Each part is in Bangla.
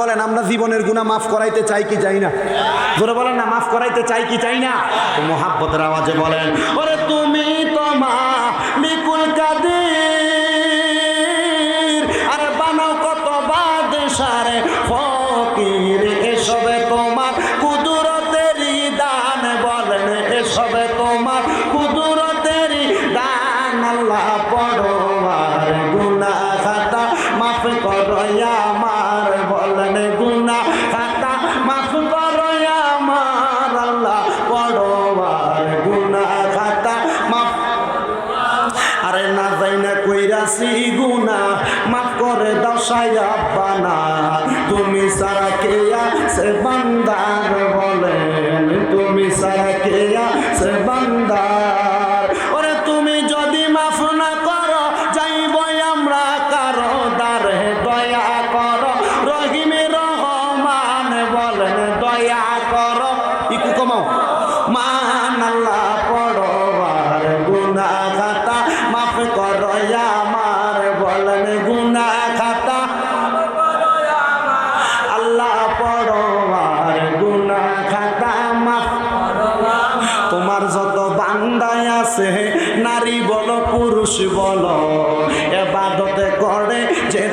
বলেন আমার জীবনের গুণা মাফ করাইতে চাই কি চাই না? জোরে বলেন না, মাফ করাইতে চাই কি চাই না? মোহাব্বতের আওয়াজে বলেন, ওরে তুমি তো মা বান্দায় আছে। নারী বলো পুরুষ বলো এবাদতে করে যে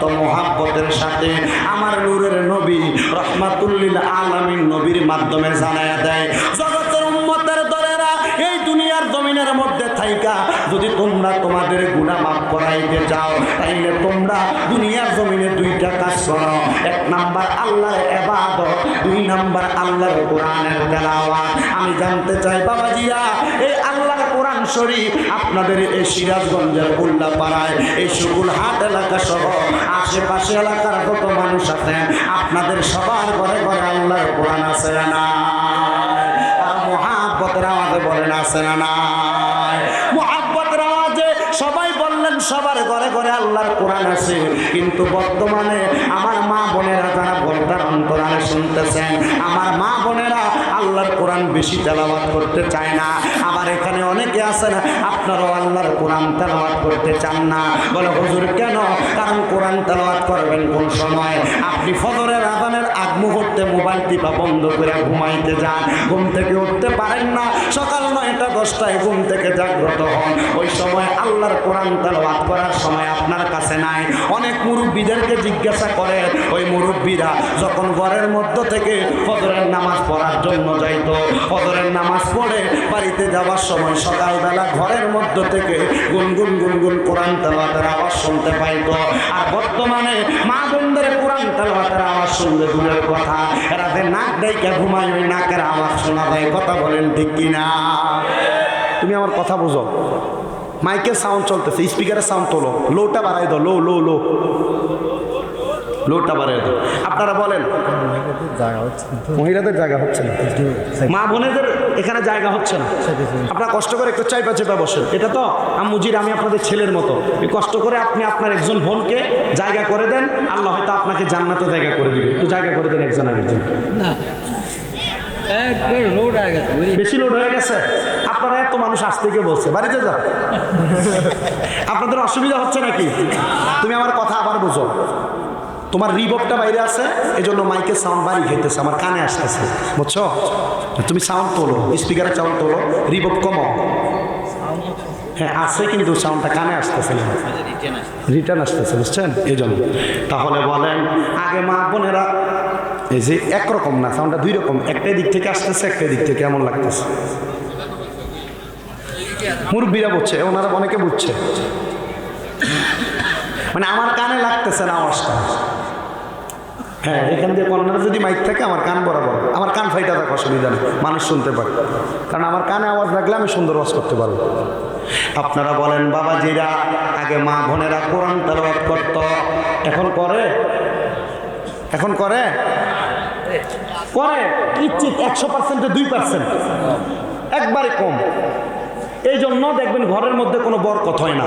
অত্যন্ত মহাব্বতের সাথে আমার নূরের নবী রহমাতুল্লিল আলামিন নবীর মাধ্যমে জানায়া দেয়। জগতের উম্মতের দলেরা এই দুনিয়ার জমিনের মধ্যে থাইকা, যদি তোমরা তোমাদের গুণা মাফ করাইতে চাও, তাইলে তোমরা দুনিয়ার জমিনে দুইটা কাজ করো। এক নাম্বার আল্লাহর এবাদত দুই নাম্বার আল্লাহর কোরআনের তেলাওয়াত। আমি জানতে চাই বাবাজিরা এই শরীফ আপনাদের এই সিরাজগঞ্জের উল্লা পাড়ায় এই সুকুল হাট এলাকা সহ আশেপাশে এলাকার কত মানুষ আছেন, আপনাদের সবার ঘরে ঘরে আল্লাহর কোরআন আছে না মহাব্বতের বলেন, আছে না সবাই বললেন, সবার ঘরে ঘরে আল্লাহর কোরআন আছে। কিন্তু বর্তমানে আমার মা বোনেরা যারা বর্দার অন্তরালে শুনতেছেন, আমার মা বোনেরা আল্লাহর কোরআন বেশি তেলাবাদ করতে চায় না। আবার এখানে অনেকে আছেন, আপনারাও আল্লাহর কোরআন তেলাবাদ করতে চান না। বলে, হুজুর, কেন? কারণ কোরআন তেলাবাদ করবেন কোন সময়? আপনি ফজরের আজানের আগ মুহূর্তে মোবাইল টিপা বন্ধ করে ঘুমাইতে যান। ঘুম থেকে উঠতে পারেন না। সকাল নয়টা, দশটায় ঘুম থেকে জাগ্রত হন। ওই সময় আল্লাহর কোরআন তেলাওয়াত করার সময় আপনার কাছে নাই। অনেক মুরব্বীদেরকে জিজ্ঞাসা করে ওই মুরব্বীরা যখন ঘরের মধ্য থেকে ফজরের নামাজ পড়ার জন্য যাইত, ফজরের নামাজ পড়ে বাড়িতে যাওয়ার সময় সকালবেলা ঘরের মধ্য থেকে গুনগুন গুনগুন কোরআন তেলাওয়াতের আওয়াজ শুনতে পাইতো। আর বর্তমানে মা বোনদের কোরআন তেলাওয়াতের আওয়াজ শুনতে দূরের কথা। রাতে নাক ডাইকা ঘুমাই ওই নাকের আওয়াজ শোনা যায়। কথা বলেন ঠিক কিনা? তুমি আমার কথা বুঝো। মাইকের সাউন্ড চলতেছে স্পিকারের সাউন্ড তোলো। লোটা বাড়াই দাও লো লো লো লোটা বাড়াই দাও আপনারা বলেন। মহিলাদের জায়গা হচ্ছে না। মা বোনেদের এখানে জায়গা হচ্ছে না। আপনারা কষ্ট করে একটু চাইপা চেপা বসেন। এটা তো আম্মুজির আমি আপনাদের ছেলের মতো। কষ্ট করে আপনি আপনার একজন বোনকে জায়গা করে দেন আল্লাহ হয়তো আপনাকে জান্নাতে জায়গা করে দিবে। একটু জায়গা করে দেন একজন আরেকজন। না বেশি লোড হয়ে গেছে? আপনারা এত মানুষ আসতে গিয়ে বলছে বাড়িতে যাও। আপনাদের অসুবিধা হচ্ছে নাকি? তুমি আমার কথা আবার বুঝো। তোমার রিবকটা বাইরে আছে? জন্য মাইকের সাউন্ড বাড়ি খেতেছে, আমার কানে আসতেছে। বুঝছ? তুমি সাউন্ড তোলো স্পিকারের সাউন্ড তোলো রিবক কমাও হ্যাঁ আছে কিন্তু সাউন্ডটা কানে আসতেছে না। রিটার্ন আসতেছে, বুঝছেন? এই জন্য তাহলে বলেন, আগে মা বোনেরা, এই যে একরকম না সাউন্ডটা দুই রকম একটা দিক থেকে আসতেছে একটা দিক থেকে কেমন লাগতেছে? মুরব্বীরা বুঝছে, ওনারা অনেকে বুঝছে। মানে আমার কানে লাগতেছে না আওয়াজটা। হ্যাঁ এখান দিয়ে কর্নারে যদি মাইক থাকে আমার কান বরাবর। আমার কান ফাইটা থাকা অসুবিধা নেই মানুষ শুনতে পারে। কারণ আমার কানে আওয়াজ লাগলে আমি সুন্দর ওয়াজ করতে পারব। আপনারা বলেন বাবা যেরা আগে মা বোনেরা কোরআন তেলাওয়াত করত এখন করে? এখন করে? করে। নিশ্চিত একশো পার্সেন্টে দুই পার্সেন্ট একবারে কম। এই জন্য দেখবেন ঘরের মধ্যে কোনো বরকত হয় না,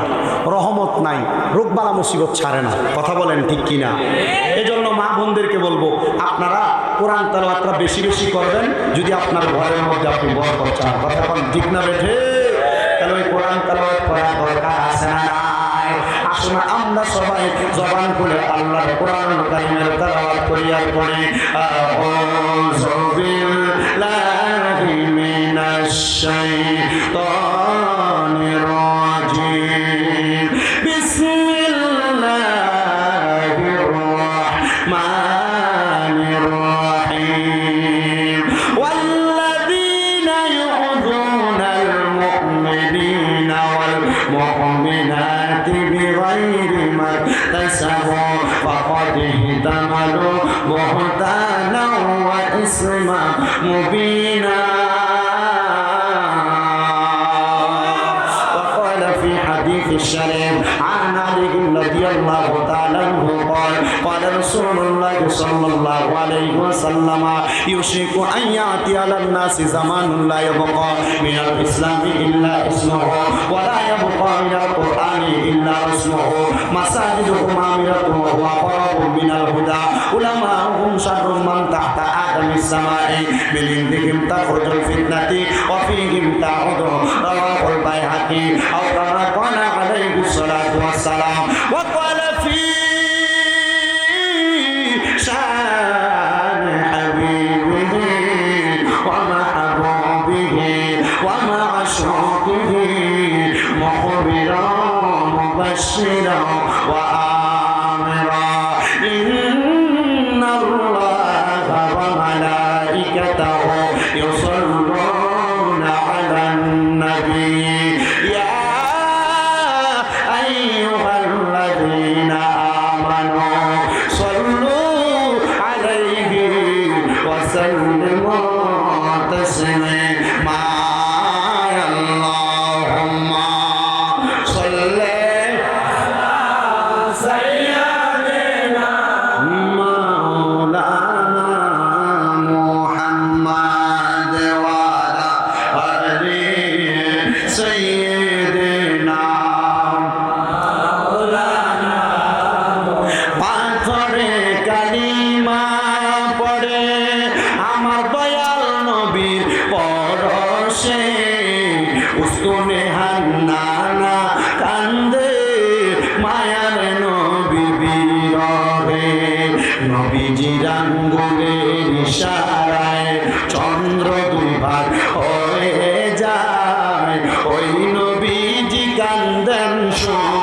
রহমত নাই, রোগবালা মুসিবত ছাড়ে না, কথা বলেন ঠিক কি না এই জন্য মা বোনদেরকে বলব, আপনারা কোরআন তেলাওয়াতটা বেশি বেশি করবেন, যদি আপনার ঘরের মধ্যে আপনি বরকত চান। কথা এখন ঠিক না বেঠে? তাহলে ওই কোরআন করা দরকার আছে না আমরা সবাই জবান খুলে আল্লাহর কোরআন কারিমের তেলাওয়াত করি পড়ি, আউযু বিল্লাহি মিনাশ الله تعالى عنه قال قال رسول الله صلى الله عليه وسلم يوشك أن يأتي على الناس زمان لا يبقى من الإسلام إلا اسمه ولا يبقى من القرآن إلا اسمه مساجدهم عامرة وهو قرب من الهدى علماءهم شر من تحت آدم السماء من عندهم تخرج الفتنة وفيهم تعود رواه البيهقي أو كما قال عليه الصلاة والسلام শুয়ে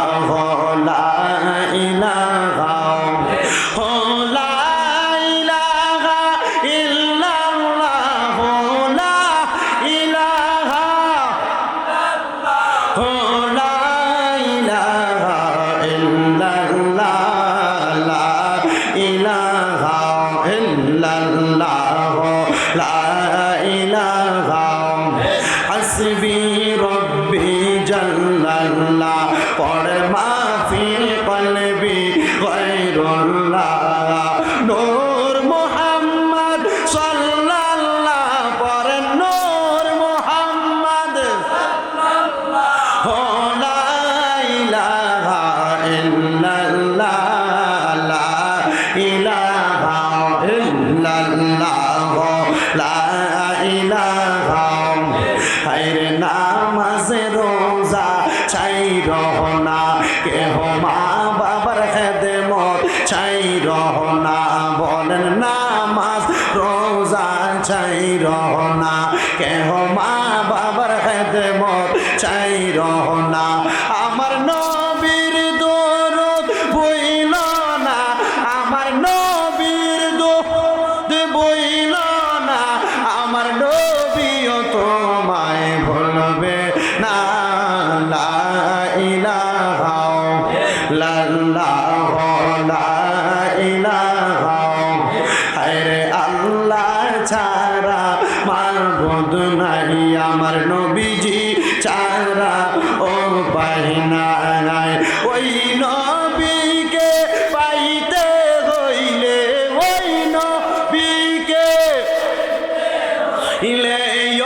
ইলে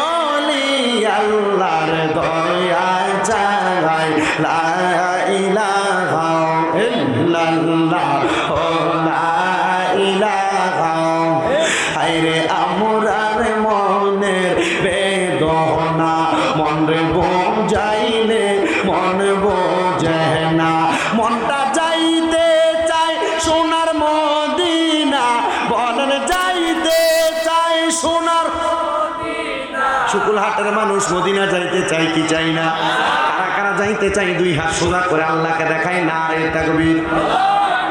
অলি আল্লাহর দয়া চাই লা হাটের মানুষ মদিনা যাইতে চাই কি চাই না? কারা কারা যাইতে চাই দুই হাত সোজা করে আল্লাহকে দেখাই না রে তাকবীর।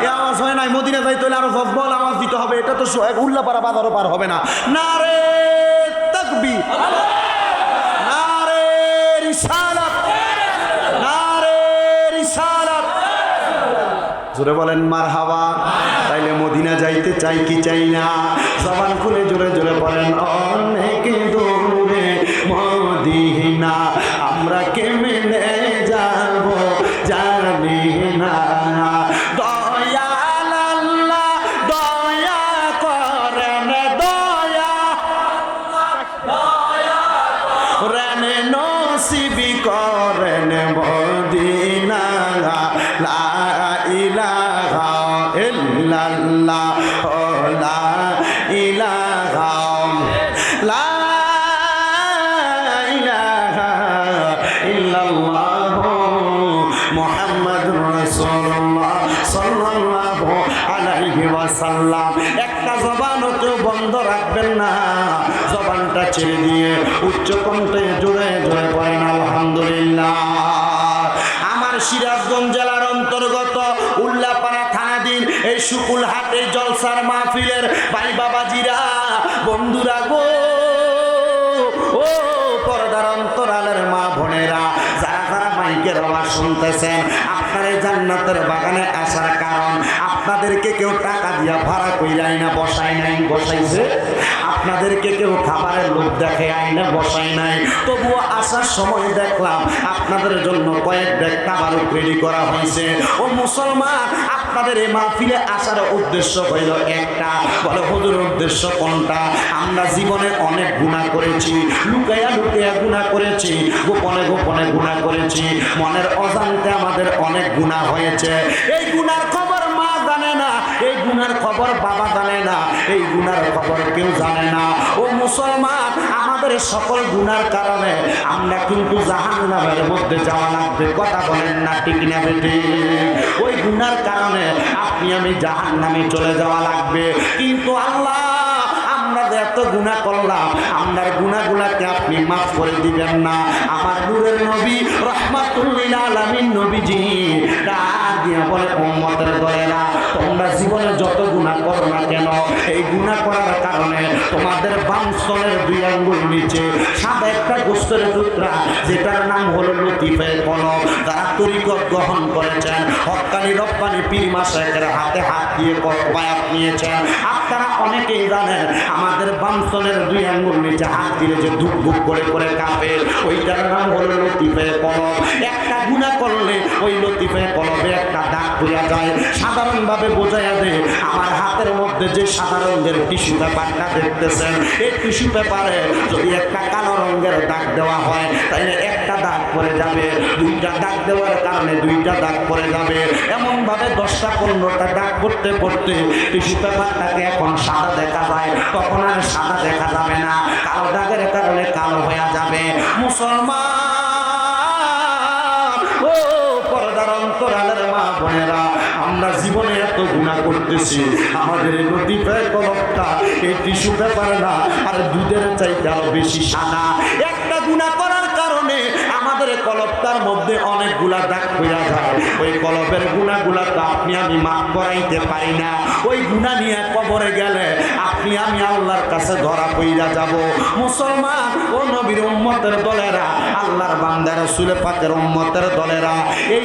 এ আওয়াজ হয় নাই, মদিনা যাইতে হলে আরও বল আওয়াজ দিতে হবে, এটা তো উল্লাপাড়া বাজারও পার হবে না। না রে তাকবীর। না রে জোরে বলেন মার হাওয়া তাইলে মদিনা যাইতে চাই কি চাই না? জবান খুলে জোরে জোরে বলেন অনেক ওয়াসাল্লাম একটা জবানও কেউ বন্ধ রাখবেন না। জবানটা ছেড়ে দিয়ে উচ্চ কণ্ঠে জোরে জোরে পড়েন আলহামদুলিল্লাহ। আমার সিরাজগঞ্জ জেলার অন্তর্গত উল্লাপাড়া থানাধীন এই শুকুল হাটে জলসার মাহফিলের ভাই বাবাজিরা, বন্ধুরা গো, ও পর্দার অন্তরালের মা বোনেরা, যারা যারা মাইকের আওয়াজ শুনতেছেন আপনার এই জান্নাতের বাগানে আসার কারণ, আপনাদেরকে কেউ টাকা দিয়া ভাড়া কইরাই না বসাই নাই বসাইছে আপনাদেরকে কেউ খাবারের লোভ দেখে আইনা বসাই নাই। তবুও আসার সময় দেখলাম আপনাদের জন্য কয়েক ব্যাগ খাবার রেডি করা হয়েছে। ও মুসলমান, আপনাদের এই মাহফিলে আসার উদ্দেশ্য হইল একটা। বলে হুজুর উদ্দেশ্য কোনটা? আমরা জীবনে অনেক গুণা করেছি, লুকাইয়া লুকাইয়া গুণা করেছি, গোপনে গোপনে গুণা করেছি। মনের অজান্তে আমাদের অনেক গুণা হয়েছে। এই গুণার খবর মা জানে না, এই গুনার খবর বাবা জানে না, এই গুনার খবর কেউ জানে না। ও মুসলমান, আমাদের সকল গুনার কারণে আমরা কিন্তু জাহান নামের মধ্যে যাওয়া লাগবে। কথা বলেন না, ঠিক না বেটি ওই গুনার কারণে আপনি আমি জাহান নামে চলে যাওয়া লাগবে। কিন্তু আল্লাহ, আমরা যে এত এত গুণা করলাম আপনার গুণাগুলাকে আপনি মাফ করে দিবেন না। আমার নূরের নবী রহমাতুল্লিল আলামিন নবীজি ডাক দিয়া বলে উম্মতের দলেরা তোমরা জীবনে যত গুণা করো না কেন এই গুণা করার কারণে তোমাদের বামস্তনের দুই আঙ্গুল নিচে সাদা একটা গোস্তের টুকরা যেটার নাম হলো লতিফে কলম। যারা তরিকত গ্রহণ করেছেন, হকানি রপ্তানি পীর মাসের হাতে হাত দিয়ে বায়াত নিয়েছেন। আপনারা অনেকেই জানেন, আমাদের বামস্তনের দুই আঙ্গুল নিচে হাত দিলে যে ধুক ধুক করে করে কাঁপে। ওইটার নাম হলো লতিফে কলম। একটা গুণা করলে ওই লতিফে কলমে একটা দাগ পড়া যায়। সাধারণভাবে বোঝাইয়া দেয় আমার হাতের মধ্যে যে সাদা রঙের টিস্যু পেপারটা দেখতেছেন, এই টিস্যু পেপারে যদি একটা কালো রঙের দাগ দেওয়া হয় তাহলে একটা দাগ পড়ে যাবে, দুইটা দাগ দেওয়ার কারণে দুইটা দাগ পড়ে যাবে। এমনভাবে দশটা পনেরোটা দাগ পড়তে পড়তে টিস্যু পেপারটাকে এখন সাদা দেখা যায়, তখন আর সাদা দেখা যাবে না। কালো দাগের কারণে কালো হয়ে যাবে। মুসলমান, ও পর্দার অন্তরালের মা বোনেরা, আমরা জীবনে এত গুণা করতেছি, আমাদের এই টিস্যু পেপার না, আর দুধের চাইতে আরও বেশি সাদা। একটা গুণা কারণে আমাদের কলপটার মধ্যে অনেকগুলা দাগ হইয়া যায়। ওই কলপের গুণাগুলা তো আপনি আমি মাফ করাইতে পারি না। ওই গুণা নিয়ে কবরে গেলে আপনি আমি আল্লাহর কাছে ধরা পইয়া যাব। মুসলমান ও নবীর উম্মতের দলেরা, আল্লাহর বান্দার সুলে পাকের উম্মতের দলেরা, এই